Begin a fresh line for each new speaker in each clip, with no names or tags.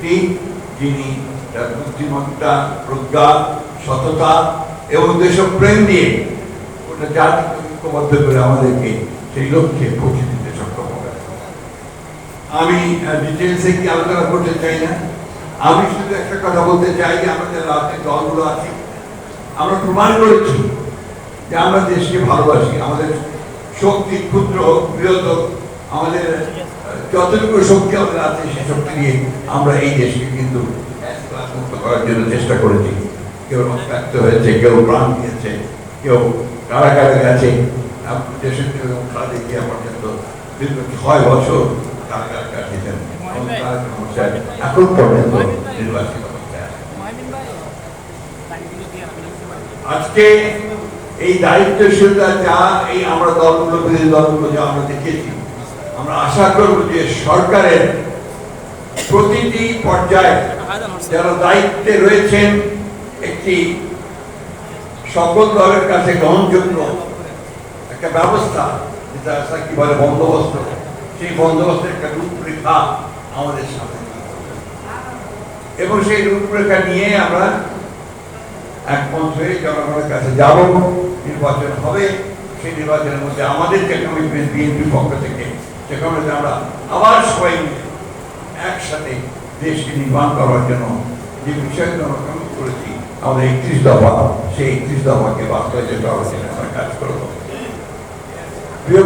ব্যক্তি যিনি তার বুদ্ধিমত্তা, প্রজ্ঞা, সততা এবং দেশপ্রেম দিয়ে ওটা জাতিকে ঐক্যবদ্ধ করে আমাদেরকে সেই লক্ষ্যে পৌঁছে দিতে সক্ষম হবে। আমি ডিটেলসে কি আলোচনা করতে চাই না? আমি শুধু একটা কথা বলতে চাই আমাদের রাজনৈতিক দলগুলো আছে। আমরা প্রমাণ করেছি যে আমরা দেশকে ভালোবাসি। আমাদের শক্তি ক্ষুদ্র হোক আমাদের যতটুকু শক্তি আমাদের আছে সেই শক্তি দিয়ে আমরা এই দেশকে কিন্তু মুক্ত করার জন্য চেষ্টা করেছি। কেউ রক্তাক্ত হয়েছে কেউ প্রাণ দিয়েছে কেউ কারাগারে গেছে। দেশের খালেদা জিয়া পর্যন্ত দীর্ঘ ছয় বছর কারাগারে কাটিয়েছেন এখন পর্যন্ত নির্বাচিত আজকে এই দায়িত্বশীলতা যা এই আমরা দলগুলো বিরোধী দলগুলো যা আমরা দেখেছি আমরা আশা করব যে সরকারের প্রতিটি পর্যায়ে যারা দায়িত্বে রয়েছেন, একটি সকল দলের কাছে গ্রহণযোগ্য একটা ব্যবস্থা, যেটা কি বলে বন্দোবস্ত, সেই বন্দোবস্তের একটা রূপরেখা আমাদের সামনে। এবং সেই রূপরেখা নিয়ে আমরা একমত হয়ে জনগণের কাছে যাব। নির্বাচন হবে, সেই নির্বাচনের মধ্যে আমাদের যে কমিটমেন্ট বিএনপির পক্ষ থেকে কমিটমেন্ট আমরা আবার সবাই একসাথে দেশকে নির্মাণ করার জন্য যে বিষয়গুলো আমরা করেছি, আমাদের একত্রিশ দফা, সেই একত্রিশ দফাকে বাস্তবায়িত করার জন্য আমরা কাজ করব। প্রিয়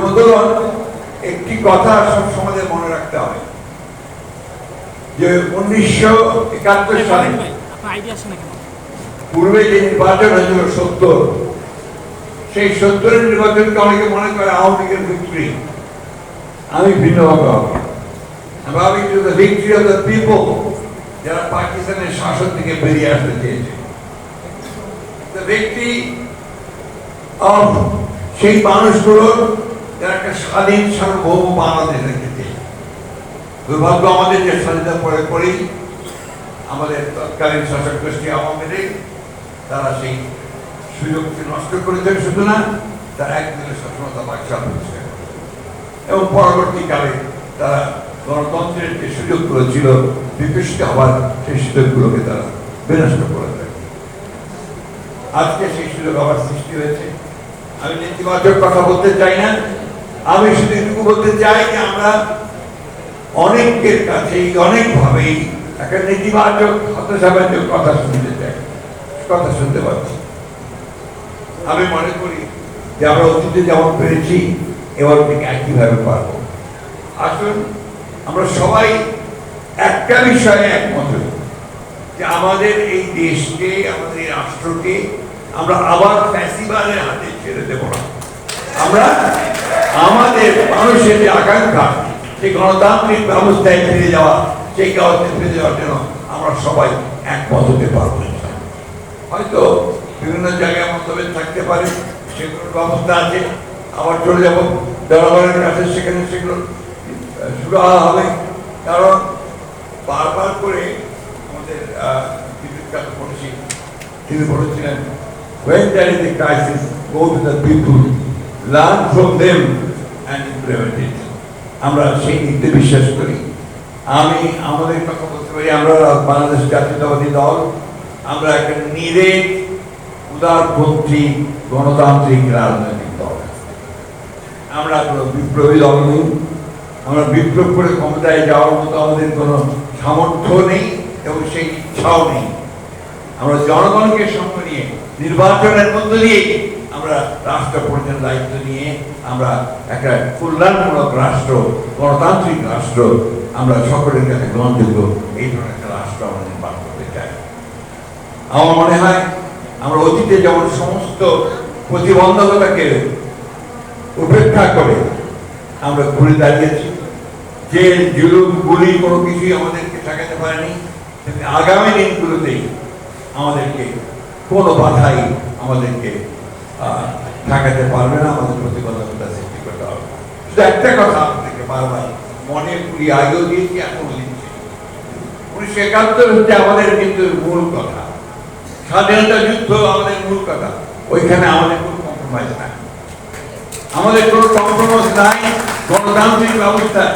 একটি কথা সব সমাজে মনে রাখতে হবে। যে উনিশশো একাত্তর সালে পূর্বে যে নির্বাচন হয়েছিল সত্তর, সেই সত্তরের নির্বাচনকে অনেকে মনে করে আওয়ামী লীগের ভিক্টরি আমি ভিন্নভাবে the victory of the people যারা পাকিস্তানের শাসন থেকে বেরিয়ে আসতে চেয়েছে। সেই মানুষগুলোর যারা একটা স্বাধীন, সার্বভৌম বাংলাদেশ রেখেছে দুর্ভাগ্য আমাদের যে স্বাধীনতা পরে করেই আমাদের তৎকালীন শাসক গোষ্ঠী আওয়ামী লীগ, তারা সেই সুযোগকে নষ্ট করেছেন শুধু না, তারা একদিনের সক্ষমতা বাক্সা করেছে। এবং পরবর্তীকালে তারা গণতন্ত্রের যে সুযোগগুলো ছিল, বিকশিত হওয়ার সেই সুযোগগুলোকে তারা বিনষ্ট করে দেয়। আজকে সেই সুযোগ আবার সৃষ্টি হয়েছে। আমি নেতিবাচক কথা বলতে চাই না। আমি শুধু এটুকু বলতে চাই যে আমরা অনেকের কাছেই, অনেকভাবেই একটা নেতিবাচক, হতাশাবাচক কথা শুনতে চাই, কথা শুনতে পাচ্ছি। আমি মনে করি যে আমরা অতীতে যেমন পেরেছি এবার থেকে একইভাবে পারব? আসুন, আমরা সবাই একটা বিষয়ে একমত যে আমাদের এই দেশকে, আমাদের এই রাষ্ট্রকে আমরা আবার ফ্যাসিবাদের হাতে ছেড়ে দেব না। আমরা আমাদের মানুষের যে আকাঙ্ক্ষা সেই গণতান্ত্রিক ব্যবস্থায় ফিরে যাওয়া সেই ব্যবস্থায় ফিরে যাওয়ার জন্য আমরা সবাই একমত হতে পারব। হয়তো বিভিন্ন জায়গায় মতভেদ থাকতে পারে, সেগুলোর ব্যবস্থা আছে আবার চলে যাব জনগণের কাছে সেখানে সেগুলো শুরু হবে, কারণ বারবার করে আমাদের বিদ্যুৎ পড়েছি তিনি বলেছিলেন, when there is a crisis, go to the people, learn from them and implement it. আমরা সেই নীতিতে বিশ্বাস করি। আমি আমাদের কথা বলতে পারি, আমরা বাংলাদেশ জাতীয়তাবাদী দল, আমরা একটা নিরেট, উদারপন্থী গণতান্ত্রিক রাজনৈতিক দল আমরা কোনো বিপ্লবী দল নই। আমরা বিপ্লব করে ক্ষমতায় যাওয়ার মতো আমাদের কোনো সামর্থ্য নেই এবং সেই ইচ্ছাও নেই। আমরা জনগণকে সঙ্গে নিয়ে, নির্বাচনের মধ্য দিয়ে আমরা রাষ্ট্র পরিচালনার দায়িত্ব নিয়ে আমরা একটা কল্যাণমূলক রাষ্ট্র, গণতান্ত্রিক রাষ্ট্র আমরা সকলের কাছে গ্রহণযোগ্য। এই ধরনের একটা রাষ্ট্র আমরা নির্মাণ করতে চাই। আমার মনে হয়, আমরা অতীতে যেমন সমস্ত প্রতিবন্ধকতাকে উপেক্ষা করে আমরা ঘুরে দাঁড়িয়েছি। যে জুলুম, গুলি কোনো কিছুই আমাদেরকে ঠেকাতে পারেনি আগামী দিনগুলোতেই আমাদেরকে কোনো বাধাই আমাদেরকে ঠেকাতে পারবে না, আমাদের প্রতিবন্ধকতা সৃষ্টি করতে হবে শুধু একটা কথা আপনাদেরকে বারবার মনে পুরি আগেও দিয়েছি এখনও দিচ্ছি। উনিশশো একাত্তর হচ্ছে আমাদের কিন্তু মূল কথা। স্বাধীনতা যুদ্ধ আমাদের মূল কথা। ওইখানে আমাদের কোনো কম্প্রোমাইজ নাই। আমাদের কোনো কম্প্রোমাইজ নাই, গণতান্ত্রিক ব্যবস্থায়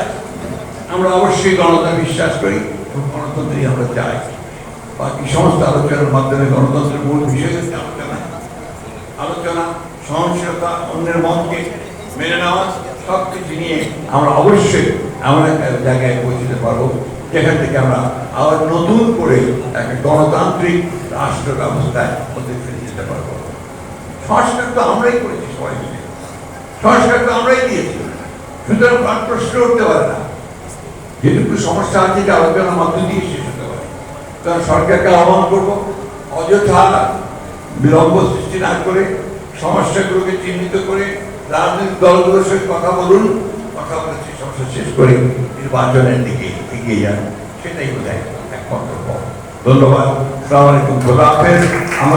আমরা অবশ্যই গণতন্ত্র বিশ্বাস করি গণতন্ত্রই আমরা চাই। বাকি সমস্ত আলোচনার মাধ্যমে গণতন্ত্রের মূল বিষয় হচ্ছে আলোচনা। আলোচনা সহনশীলতা অন্যের মতকে মেনে নেওয়া সব কিছু নিয়ে আমরা অবশ্যই এমন একটা জায়গায় পৌঁছতে পারব, যেখান থেকে আমরা আবার নতুন করে একটা গণতান্ত্রিক রাষ্ট্র ব্যবস্থায় ফিরে যেতে পারব। সংস্কার তো আমরাই করেছি সবাই সংস্কার তো আমরাই দিয়েছি। সুতরাং প্রাণ প্রশ্ন উঠতে পারে না। যেটুকু সমস্যা আছে যে আলোচনার মধ্য দিয়ে শেষ হতে পারে। সরকারকে আহ্বান করব, অযথা বিলম্ব সৃষ্টি না করে, সমস্যাগুলোকে চিহ্নিত করে রাজনৈতিক দলগুলোর সঙ্গে কথা বলুন, কথা বলে সেই সমস্যা শেষ করে নির্বাচনের দিকে এগিয়ে যান। সেটাই বোধ হয় একমাত্র ধন্যবাদ। সালাম আলাইকুম। খোদা হাফেজ। আমার